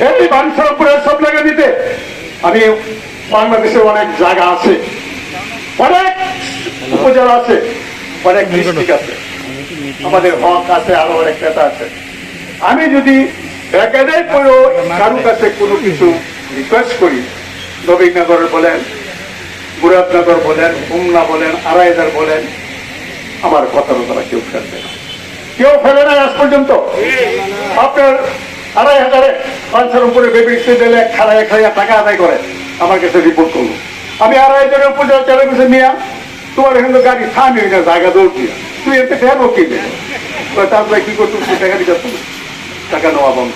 এই উপরে সব জায়গা দিতে। আমি বাংলাদেশে অনেক জায়গা আছে। অনেক উপজেলা আছে। অনেক ডিস্ট্রিক্ট আছে। আমাদের হক আছে, আরও অনেক নেতা আছে। আমি যদি একাডের পরেও কারও কাছে কোনো কিছু রিকোয়েস্ট করি, নবীনগর বলেন, মুরাদনগর বলেন হুমনা বলেন আড়াইদার বলেন, আমার কথার তারা কেউ ফেলবে না। কেউ ফেলে নাই আজ পর্যন্ত? আপনার আড়াই হাজারে পাঁচশোর উপরে বেবি দিলে খাড়ায় খাড়াইয়া টাকা আদায় করে। আমার কাছে রিপোর্ট করল। আমি আড়াই হাজারের উপরে চলে গেছে মিয়া। তোমার এখানে গাড়ি থামি না জায়গা দৌড় দিয়া। তুই এতে ফের কি তারপরে কি করতো তুই টাকা দিতে? টাকা নেওয়া বন্ধ।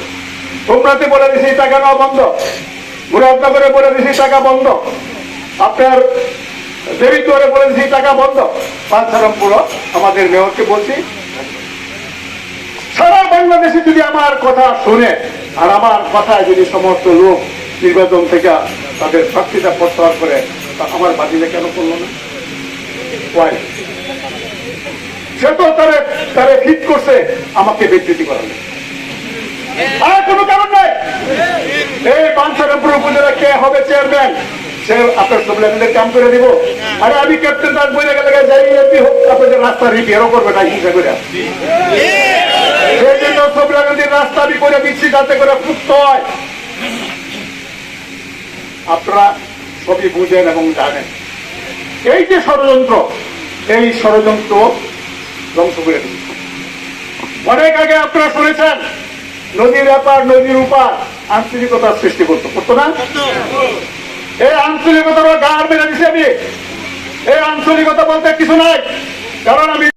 তোমরাতে বলে দিছি টাকা নেওয়া বন্ধ। মুরাদনগরে বলে দিছি টাকা বন্ধ। আপনার দেবীদ্বারে বলে দিছি টাকা বন্ধ। পাঁচসারামপুর আমাদের মেয়রকে বলছি, সারা বাংলাদেশে যদি আমার কথা শুনে আর আমার কথায় যদি সমস্ত লোক নির্বাচন থেকে তাদের শক্তিটা প্রত্যাহার করে তা আমার বাতিলে কেন করল না? সে তো তারে তারে ফিট করছে আমাকে বিবৃতি করানো আর কোনো কারণ নাই। এই উপজেলা কে হবে চেয়ারম্যান সে আপনার সব লেভেলের কাম করে দিব। আরে আমি ক্যাপ্টেন তার বলে গেলে যাই এমপি হোক আপনাদের রাস্তা রিপেয়ারও করবে না হিংসা করে। সেই জন্য সবরা রাস্তা করে দিচ্ছি যাতে করে মুক্ত হয়। আপনারা সবই বুঝেন এবং জানেন। এই যে ষড়যন্ত্র, এই ষড়যন্ত্র ধ্বংস করে দিচ্ছে অনেক আগে আপনারা শুনেছেন, নদীর ব্যাপার নদীর উপার আঞ্চলিকতার সৃষ্টি করতো। করতো না? এই আঞ্চলিকতার গাড় মেরে দিছি আমি। এই আঞ্চলিকতা বলতে কিছু নাই, কারণ আমি